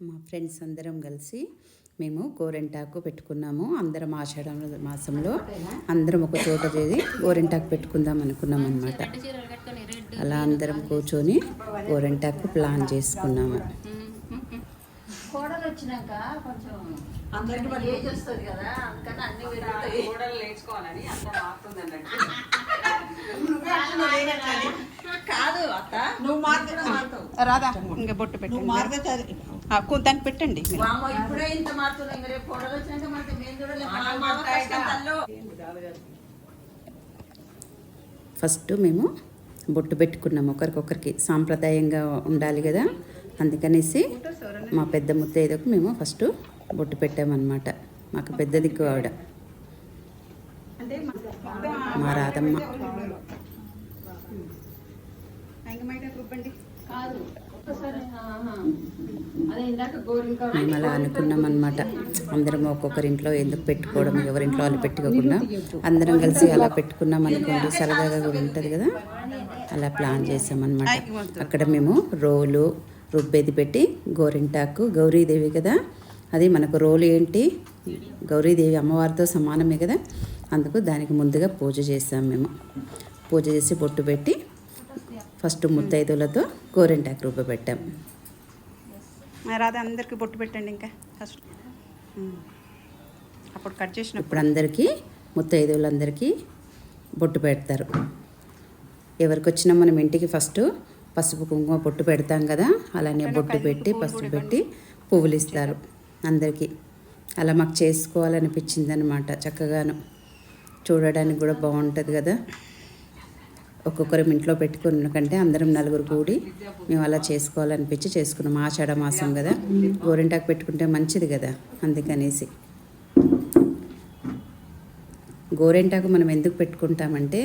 మా ఫ్రెండ్స్ అందరం కలిసి మేము గోరెంటాకు పెట్టుకున్నాము. అందరం ఆషాఢ మాసంలో అందరం ఒక చోట చేరి గోరెంటాకు పెట్టుకుందాం అనుకున్నాం అనమాట అలా అందరం కూర్చొని గోరెంటాకు ప్లాన్ చేసుకున్నాము. కదా రాదా? ఇంకా బొట్టు నువ్వు పెట్టండి కొంతానికి పెట్టండి. ఫస్ట్ మేము బొట్టు పెట్టుకున్నాము ఒకరికొకరికి సాంప్రదాయంగా ఉండాలి కదా. అందుకనేసి మా పెద్ద ముత్తైదకు మేము ఫస్ట్ బొట్టు పెట్టామన్నమాట. మాకు పెద్ద దిక్కు ఆవిడ. మా రాధమ్మ. మేము అలా అనుకున్నాం అనమాట అందరం ఒక్కొక్కరి ఇంట్లో ఎందుకు పెట్టుకోవడం ఎవరింట్లో వాళ్ళు పెట్టుకోకుండా అందరం కలిసి అలా పెట్టుకున్నాం అనుకోండి సరదాగా కూడా ఉంటుంది కదా. అలా ప్లాన్ చేసామన్నమాట అక్కడ మేము రోలు రుబ్బేది పెట్టి గోరింటాకు గౌరీదేవి కదా. అది మనకు రోలు ఏంటి? గౌరీదేవి అమ్మవారితో సమానమే కదా. అందుకు దానికి ముందుగా పూజ చేసాం మేము. పూజ చేసి బొట్టు పెట్టి ఫస్ట్ ముత్తైదులతో గోరింటాకు రుబ్బ పెట్టాం. రాదా అందరికి బొట్టు పెట్టండి ఇంకా. ఫస్ట్. అప్పుడు కట్ చేసినప్పుడు. ఇప్పుడు అందరికీ ముత్తైదువులందరికీ బొట్టు పెడతారు. ఎవరికి వచ్చినా మనం ఇంటికి ఫస్ట్ పసుపు కుంకుమ బొట్టు పెడతాం కదా అలానే బొట్టు పెట్టి పసుపు పెట్టి పువ్వులు ఇస్తారు అందరికీ. అలా మాకు చేసుకోవాలనిపించింది అనమాట చక్కగాను. చూడడానికి కూడా బాగుంటుంది కదా. ఒక్కొక్కరం ఇంట్లో పెట్టుకున్న కంటే అందరం నలుగురు కూడి మేము అలా చేసుకోవాలనిపించి చేసుకున్నాం. ఆషాఢ మాసం కదా. గోరింటాకు పెట్టుకుంటే మంచిది కదా అందుకనేసి. గోరెంటాకు మనం ఎందుకు పెట్టుకుంటామంటే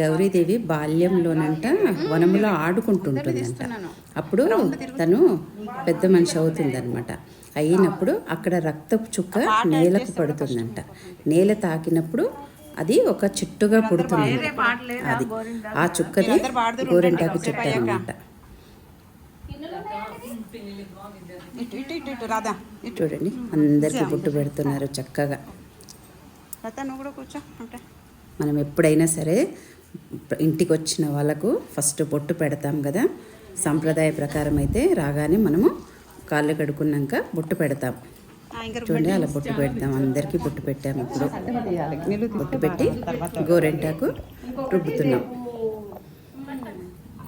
గౌరీదేవి బాల్యంలోనంట వనములో ఆడుకుంటుంటుందంట. అప్పుడు తను పెద్ద మనిషి అవుతుందన్నమాట. అయినప్పుడు అక్కడ రక్తపు చుక్క నేలకు పడుతుందంట. నేల తాకినప్పుడు అది ఒక చిట్టుగా పుడుతుందంట అది. ఆ చుక్కది గోరెంటాకు చుట్ట అనమాట. చూడండి అందరికీ బుట్టు పెడుతున్నారు చక్కగా. మనం ఎప్పుడైనా సరే ఇంటికి వచ్చిన వాళ్ళకు ఫస్ట్ బొట్టు పెడతాం కదా. సంప్రదాయ ప్రకారం అయితే రాగానే మనము కాళ్ళు కడుక్కున్నాక బొట్టు పెడతాం. చూడండి అలా బొట్టు పెడతాం. అందరికీ బొట్టు పెట్టాము ఇప్పుడు. బొట్టు పెట్టి గోరెంటాకు రుబ్బుతున్నాం.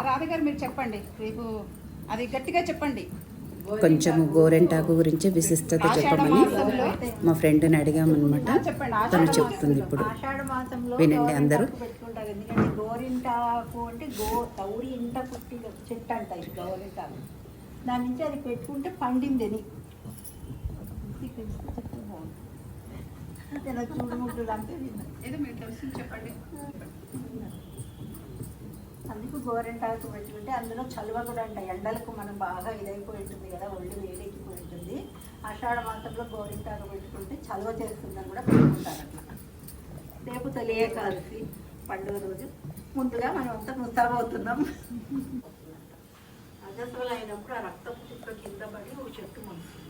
రాధగారు మీరు చెప్పండి. రేపు అది గట్టిగా చెప్పండి. కొంచెము గోరెంటాకు గురించి విశిష్టత చెప్పమని మా ఫ్రెండ్ని అడిగామన్నమాట. తను చెప్తుంది ఇప్పుడు. వినండి అందరూ. గోరింటాకు పెట్టుకుంటారు. ఎందుకంటే గోరింటాకు అంటే గో తౌడి ఇంట పుట్టి చెట్టు అంట గోరింటాకు. దాని నుంచి అది పెట్టుకుంటే పండింది అని చూడముట్లు అంటే విన్నా. ఏదో మీరు తెలిసి చెప్పండి అందుకు గోరింటాకు పెట్టుకుంటే అందులో చలువ కూడా అంట. ఎండలకు మనం బాగా ఇదైపోయింటుంది కదా ఒళ్ళు వేడెక్కిపోయింటుంది. ఆషాఢ మాసంలో గోరింటాకు పెట్టుకుంటే చలువ చేస్తుందని కూడా పెట్టుకుంటారట రేపు తొలి ఏకాదశి పండుగ రోజు. ముందుగా మనం అంతా ముస్తాబవుతున్నాం అజస్వలు అయినప్పుడు ఆ రక్తపు చుక్క కింద పడి ఒక చెట్టు మొలుస్తుంది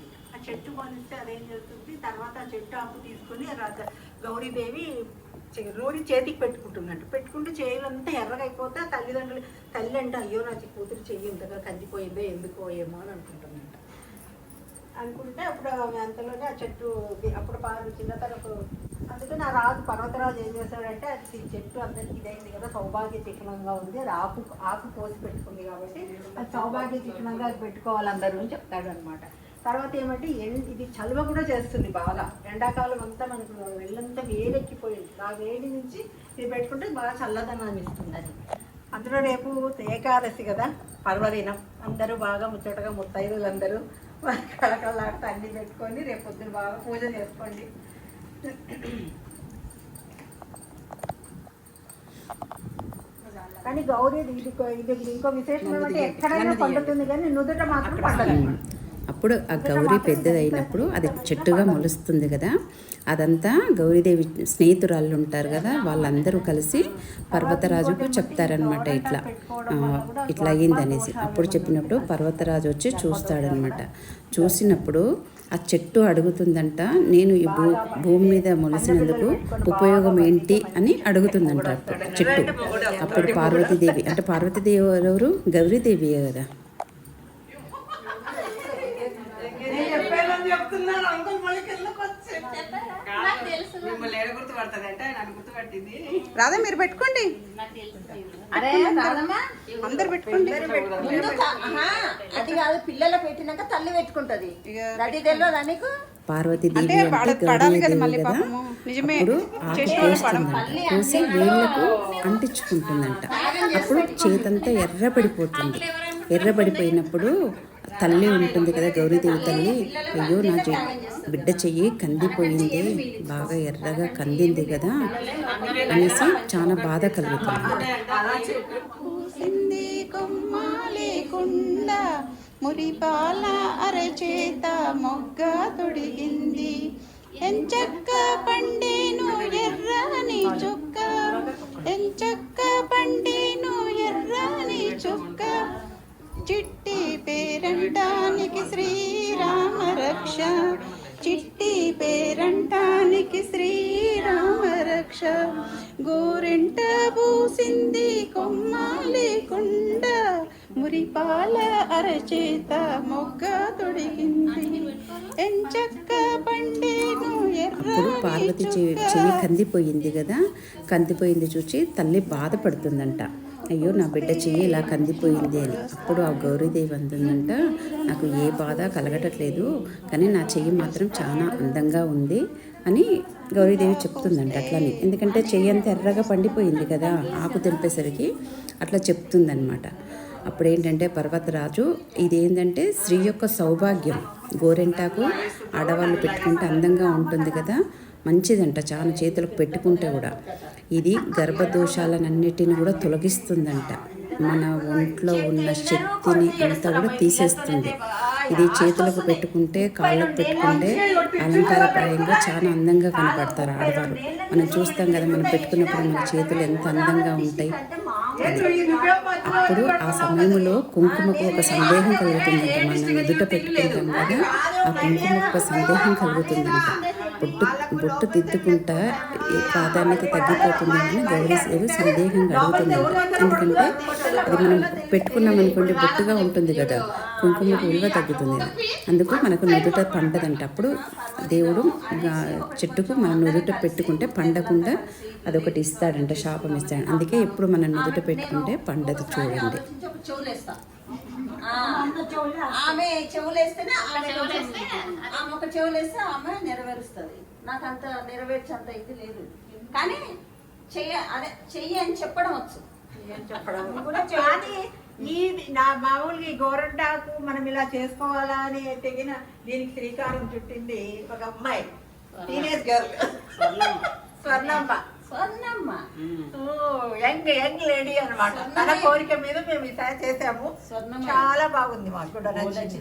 చెట్టు మొలిస్తే అదేం జరుగుతుంది? తర్వాత ఆ చెట్టు ఆకు తీసుకొని రాజ గౌరీదేవి చే- రోడి చేతికి పెట్టుకుంటుందంట. పెట్టుకుంటే చేతులంతా ఎర్రగైపోతే తల్లిదండ్రులు తల్లి అంటే అయ్యో నా కూతురు చెయ్యి ఇంతగా కందిపోయిందో ఎందుకో ఏమో అని అనుకుంటుందంట. అనుకుంటే అప్పుడు అంతలోనే ఆ చెట్టు అప్పుడు పాలు చిన్నతనకు అందుకని ఆ రాజు పర్వతరాజు ఏం చేశాడంటే అది చెట్టు అందరికి ఇదైంది కదా సౌభాగ్య చిహ్నంగా ఉంది అది ఆకు ఆకు కోసి పెట్టుకుంది కాబట్టి అది సౌభాగ్య చిహ్నంగా అది పెట్టుకోవాలి అందరూ అని చెప్తాడు అనమాట తర్వాత ఏమంటే ఇది చలువ కూడా చేస్తుంది బాగా. ఎండాకాలం అంతా మనకు వెళ్ళంతా వేడెక్కిపోయింది. ఆ వేడి నుంచి ఇది పెట్టుకుంటే బాగా చల్లదనాన్ని ఇస్తుంది అది. అందులో రేపు ఏకాదశి కదా పర్వదినం. అందరూ బాగా ముచ్చటగా ముత్తైదులు అందరూ కళకళలాడుతూ అన్ని పెట్టుకొని రేపు పొద్దున బాగా పూజ చేసుకోండి. కానీ గౌరీ ఇది ఇది ఇంకో విశేషం ఏమంటే ఎక్కడైనా పండుతుంది కానీ నుదుట మాత్రం పండదు. అప్పుడు ఆ గౌరీ పెద్దదైనప్పుడు అది చెట్టుగా మొలుస్తుంది కదా అదంతా గౌరీదేవి స్నేహితురాళ్ళు ఉంటారు కదా వాళ్ళందరూ కలిసి పర్వతరాజుకు చెప్తారనమాట ఇట్లా. ఇట్లా అయ్యిందనేసి. అప్పుడు చెప్పినప్పుడు పర్వతరాజు వచ్చి చూస్తాడనమాట చూసినప్పుడు ఆ చెట్టు అడుగుతుందంట నేను ఈ భూ భూమి మీద మొలిసినందుకు ఉపయోగం ఏంటి? అని అడుగుతుందంట చెట్టు. అప్పుడు పార్వతీదేవి అంటే పార్వతీదేవి ఎవరు? గౌరీదేవియే కదా. గుర్తుపడుతుంది అంటే ఆయన గుర్తుపట్టింది. రాధా మీరు పెట్టుకోండి. అరే అందరు. పెట్టుకోండి. ముందు అది కాదు పిల్లలు పెట్టినాక తల్లి పెట్టుకుంటది. రెడీ తెలియదా నీకు? పార్వతీదేవి అంటే కదా. అప్పుడు వేళ్ళకు అంటించుకుంటుందంట. అప్పుడు చేతంతా ఎర్రపడిపోతుంది ఎర్రబడిపోయినప్పుడు తల్లి ఉంటుంది కదా గౌరీదేవి తల్లి అయ్యో నా బిడ్డ చెయ్యి కందిపోయింది బాగా ఎర్రగా కందింది కదా అనేసి చాలా బాధ కలుగుతుంది. మురిపాల అరచేత మొగ్గ తొడిగింది. ఎంచక్క పండేను ఎర్రని చుక్క ఎంచక్క పండేను ఎర్రని చుక్క చిట్టి పేరంటానికి శ్రీరామ రక్ష. చిట్టి పేరంటానికి శ్రీరామ రక్ష. గోరెంట పూసింది కొమ్మ లేకుండా మురిపాల అరచేత మొగ్గ తొడిగింది. ఎంచక్క పండేను అప్పుడు ఎర్ర పార్వతి చెయ్యి కందిపోయింది కదా. కందిపోయింది చూసి తల్లి బాధపడుతుందంట. అయ్యో నా బిడ్డ చెయ్యి ఇలా కందిపోయింది అని. అప్పుడు ఆ గౌరీదేవి అంటుందంట నాకు ఏ బాధ కలగటట్లేదు కానీ నా చెయ్యి మాత్రం చాలా అందంగా ఉంది అని గౌరీదేవి చెప్తుందంట అట్లని. ఎందుకంటే చెయ్యి అంత ఎర్రగా పండిపోయింది కదా ఆకు తెంపేసరికి అట్లా చెప్తుందనమాట అప్పుడు ఏంటంటే పర్వతరాజు ఇదేంటంటే స్త్రీ యొక్క సౌభాగ్యం. గోరెంటాకు ఆడవాళ్ళు పెట్టుకుంటే అందంగా ఉంటుంది కదా మంచిదంట చాలా చేతులకు పెట్టుకుంటే కూడా. ఇది గర్భదోషాలన్నిటిని కూడా తొలగిస్తుందంట. మన ఒంట్లో ఉన్న శక్తిని అంతా కూడా తీసేస్తుంది. ఇది చేతులకు పెట్టుకుంటే కాళ్ళకు పెట్టుకుంటే అలంకారప్రాయంగా చాలా అందంగా కనపడతారు ఆడవారు. మనం చూస్తాం కదా మనం పెట్టుకున్నప్పుడు మన చేతులు ఎంత అందంగా ఉంటాయి అప్పుడు ఆ సమయంలో కుంకుమకు ఒక సందేహం కలుగుతుందంట. మనం ఎదుట పెట్టుకుంటాం కదా ఆ కుంకుమకు ఒక సందేహం కలుగుతుందంట. బొట్టు బొట్టు తిద్దుకుంటా ప్రాధాన్యత తగ్గిపోతుందని గౌరీదేవి సందేహంగా అడుగుతుందంట ఎందుకంటే అది మనం పెట్టుకున్నాం అనుకోండి బొట్టుగా ఉంటుంది కదా కుంకుమ విలువ తగ్గుతుంది. అందుకు మనకు నుదుట పండదంట. అప్పుడు దేవుడు చెట్టుకు మనం నుదుట పెట్టుకుంటే పండకుండా అదొకటి ఇస్తాడంట శాపం ఇస్తాడు. అందుకే ఎప్పుడు మనం నుదుట పెట్టుకుంటే పండదు చూడండి. ఆమె చెవులేస్తేనే ఆమె ఆమె ఒక చెవులేస్తే ఆమె నెరవేరుస్తుంది. నాకు అంత నెరవేర్చేంత ఇది లేదు. కానీ చెయ్య అదే చెయ్యి అని చెప్పడం వచ్చు. చెప్పడం కూడా కానీ ఈ నా మామూలుగా ఈ గోరంటాకు మనం ఇలా చేసుకోవాలా అని తెగిన దీనికి శ్రీకారం చుట్టింది ఒక అమ్మాయి. Teenage girl Swarnamma. స్వర్ణమ్మ. ఓ, యంగ్ యంగ్ లేడీ అన్నమాట. తన కోరిక మీద మేము ఈసారి చేసాము. స్వర్ణమ్మ. చాలా బాగుంది మాకు కూడా నచ్చింది.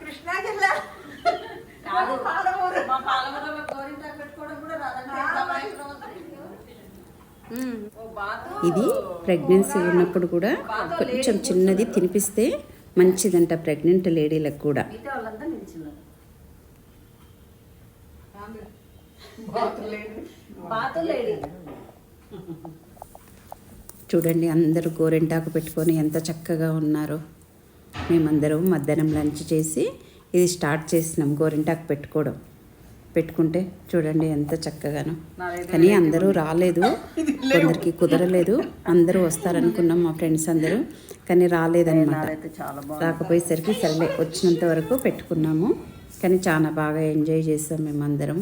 కృష్ణా జిల్లా. పాలమూరు. మా పాలమూరులో పెట్టుకోవడం కూడా. ఇది ప్రెగ్నెన్సీ ఉన్నప్పుడు కూడా కొంచెం చిన్నది తినిపిస్తే మంచిదంట ప్రెగ్నెంట్ లేడీలకు కూడా. చూడండి అందరూ గోరెంటాకు పెట్టుకొని ఎంత చక్కగా ఉన్నారో. మేమందరం మధ్యాహ్నం లంచ్ చేసి ఇది స్టార్ట్ చేసినాం గోరెంటాకు పెట్టుకోవడం. పెట్టుకుంటే చూడండి ఎంత చక్కగానో. కానీ అందరూ రాలేదు. కొందరికి కుదరలేదు. అందరూ వస్తారనుకున్నాం మా ఫ్రెండ్స్ అందరూ. కానీ రాలేదన్నమాట. రాకపోయేసరికి సర్లే వచ్చినంత వరకు పెట్టుకున్నాము. కానీ చాలా బాగా ఎంజాయ్ చేసాం మేమందరం.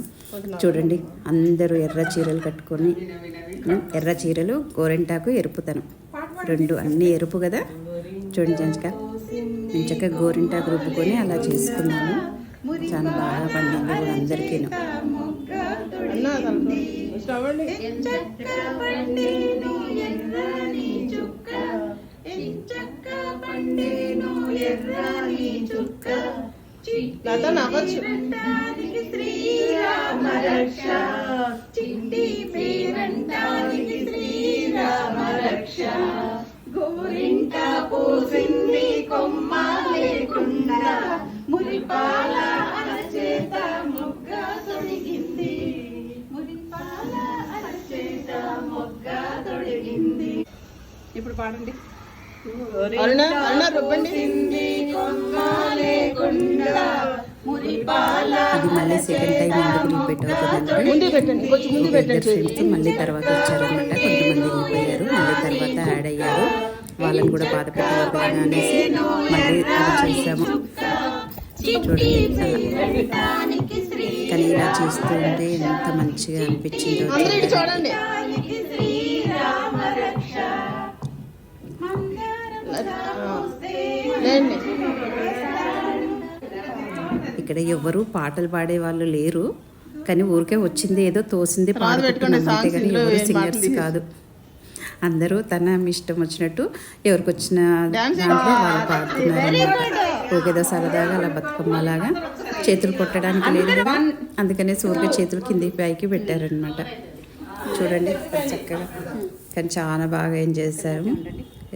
చూడండి అందరూ ఎర్ర చీరలు కట్టుకొని ఎర్ర చీరలు గోరెంటాకు ఎరుపుతనం. రెండు అన్నీ ఎరుపు కదా? చూడండి జంచక మంచిగా గోరింటాకు రుబ్బుకొని అలా చేసుకున్నాము. చాలా బాగా పండింది కూడా అందరికీ. లత నవ్వచ్చు. శ్రీరామ రక్ష చిట్టి పేరంటానికి శ్రీరామ రక్ష గోరింట పోసింది కొమ్మ లేకుండా. మురిపాల ఇప్పుడు పాడండి. ఇది మళ్ళీ సెకండ్ టైం ఎందుకు రిపీట్ అవుతుందంటే ముందు పెట్టండి కొంచెం ముందు ఒక ఇద్దరు పెట్టండి ఫ్రెండ్స్ మళ్ళీ తర్వాత వచ్చారనమాట కొంతమంది వెళ్ళిపోయారు మళ్ళీ తర్వాత యాడ్ అయ్యారు. వాళ్ళని కూడా బాధ పెట్టారు కదా అనేసి మళ్ళీ అది చేసాము చూడండి కానీ ఇలా చేస్తూ ఉంటే ఎంత మంచిగా అనిపించిందో చూడండి. ఇక్కడ ఎవరు పాటలు పాడే వాళ్ళు లేరు కానీ ఊరికే వచ్చింది ఏదో తోసింది పాడుకుంటున్నాం అంతే కానీ ఎవరు సింగర్స్ కాదు. అందరూ తన ఇష్టం వచ్చినట్టు ఎవరికి వచ్చిన Dance దాంట్లో వాళ్ళు పాడుతున్నారు. ఊకేదో సరదాగా అలా బతుకమ్మ లాగా చేతులు కొట్టడానికి లేదు కదా. అందుకనే ఊరికే చేతులు కింది పైకి పెట్టారనమాట చూడండి చక్కగా. కానీ చాలా బాగా ఏం చేశారు.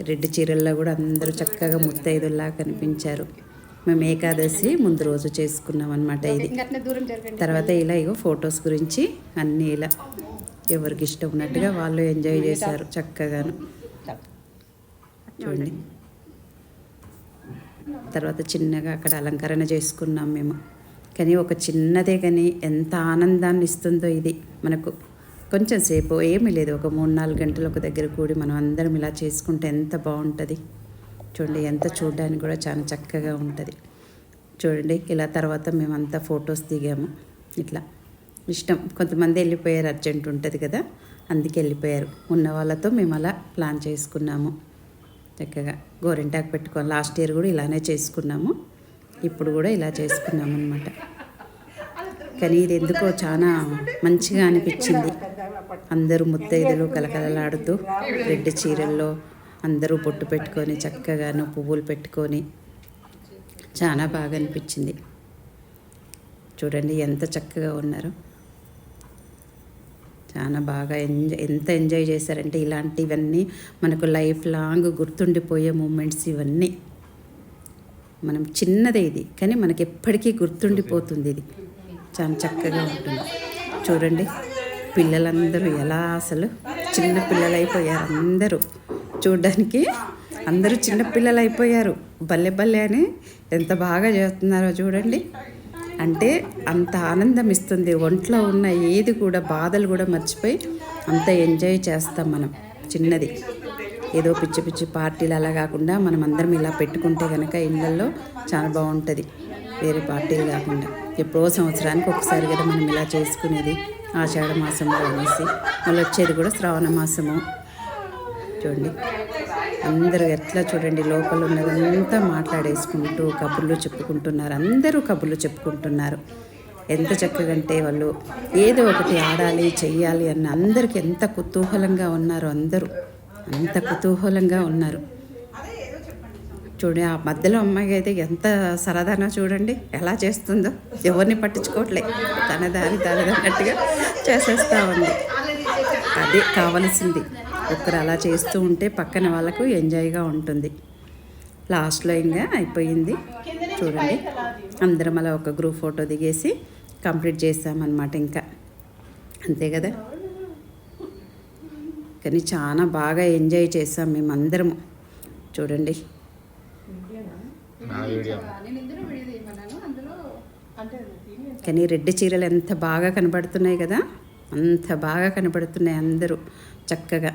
రెడ్ చీరల్లో కూడా అందరూ చక్కగా ముత్తైదుల్లా కనిపించారు. మేము ఏకాదశి ముందు రోజు చేసుకున్నాం అనమాట ఇది. తర్వాత ఇలా ఇగో ఫొటోస్ గురించి అన్నీ ఇలా ఎవరికి ఇష్టం ఉన్నట్టుగా వాళ్ళు ఎంజాయ్ చేశారు చక్కగాను. చూడండి. తర్వాత చిన్నగా అక్కడ అలంకరణ చేసుకున్నాం మేము. కానీ ఒక చిన్నదే కానీ ఎంత ఆనందాన్ని ఇస్తుందో ఇది మనకు. కొంచెం సేపు ఏమీ లేదు. ఒక మూడు నాలుగు గంటలు ఒక దగ్గర కూడి మనం అందరం ఇలా చేసుకుంటే ఎంత బాగుంటుంది. చూడండి ఎంత చూడడానికి కూడా చాలా చక్కగా ఉంటుంది. చూడండి ఇలా తర్వాత మేమంతా ఫొటోస్ దిగాము. ఇట్లా. ఇష్టం. కొంతమంది వెళ్ళిపోయారు అర్జెంట్ ఉంటుంది కదా. అందుకే వెళ్ళిపోయారు. ఉన్న వాళ్ళతో మేము అలా ప్లాన్ చేసుకున్నాము. చక్కగా. గోరింటాకు పెట్టుకొని లాస్ట్ ఇయర్ కూడా ఇలానే చేసుకున్నాము. ఇప్పుడు కూడా ఇలా చేసుకున్నాము అనమాట కానీ ఇది ఎందుకో చాలా మంచిగా అనిపించింది. అందరూ ముత్తైదులు కలకలలాడుతూ రెడ్ చీరల్లో అందరూ బొట్టు పెట్టుకొని చక్కగాను పువ్వులు పెట్టుకొని చాలా బాగా అనిపించింది. చూడండి ఎంత చక్కగా ఉన్నారు. చాలా బాగా ఎంజాయ్ ఎంత ఎంజాయ్ చేశారంటే ఇలాంటివన్నీ మనకు లైఫ్ లాంగ్ గుర్తుండిపోయే మూమెంట్స్ ఇవన్నీ. మనం చిన్నదే ఇది కానీ మనకి ఎప్పటికీ గుర్తుండిపోతుంది ఇది. చాలా చక్కగా ఉంటుంది. చూడండి. పిల్లలందరూ ఎలా అసలు చిన్న పిల్లలు అయిపోయారు అందరూ. చూడడానికి అందరూ చిన్న పిల్లలు అయిపోయారు బల్లె బల్లె అని ఎంత బాగా చేస్తున్నారో చూడండి. అంటే అంత ఆనందం ఇస్తుంది. ఒంట్లో ఉన్న ఏది కూడా బాధలు కూడా మర్చిపోయి అంత ఎంజాయ్ చేస్తాం మనం. చిన్నది. ఏదో పిచ్చి పిచ్చి పార్టీలు అలా కాకుండా మనం అందరం ఇలా పెట్టుకుంటే కనుక ఇళ్ళల్లో చాలా బాగుంటుంది. వేరే పార్టీలు కాకుండా. ఎప్పుడో సంవత్సరానికి ఒకసారి కదా మనం ఇలా చేసుకునేది. ఆషాఢ మాసంలో అనేసి మళ్ళీ వచ్చేది కూడా శ్రావణ మాసము. చూడండి అందరూ ఎట్లా చూడండి లోపల ఉన్నదంతా మాట్లాడేసుకుంటూ కబుర్లు చెప్పుకుంటున్నారు. అందరూ కబుర్లు చెప్పుకుంటున్నారు. ఎంత చక్కగా అంటే వాళ్ళు ఏదో ఒకటి ఆడాలి చెయ్యాలి అన్న అందరికి ఎంత కుతూహలంగా ఉన్నారు అందరూ అంత కుతూహలంగా ఉన్నారు. చూడండి ఆ మధ్యలో అమ్మాయి అయితే ఎంత సరదానా చూడండి ఎలా చేస్తుందో. ఎవరిని పట్టించుకోవట్లే. తన దారి తనదన్నట్టుగా చేసేస్తూ చేసేస్తా ఉంది. అదే కావలసింది. ఒకరు అలా చేస్తూ ఉంటే పక్కన వాళ్ళకు ఎంజాయ్గా ఉంటుంది. లాస్ట్లో ఇంకా అయిపోయింది. చూడండి. అందరం అలా ఒక గ్రూప్ ఫోటో దిగేసి కంప్లీట్ చేసామన్నమాట ఇంకా. అంతే కదా? కానీ చాలా బాగా ఎంజాయ్ చేసాం మేము అందరము చూడండి. కానీ రెడ్ చీరలు ఎంత బాగా కనబడుతున్నాయి కదా? అంత బాగా కనబడుతున్నాయి అందరూ చక్కగా.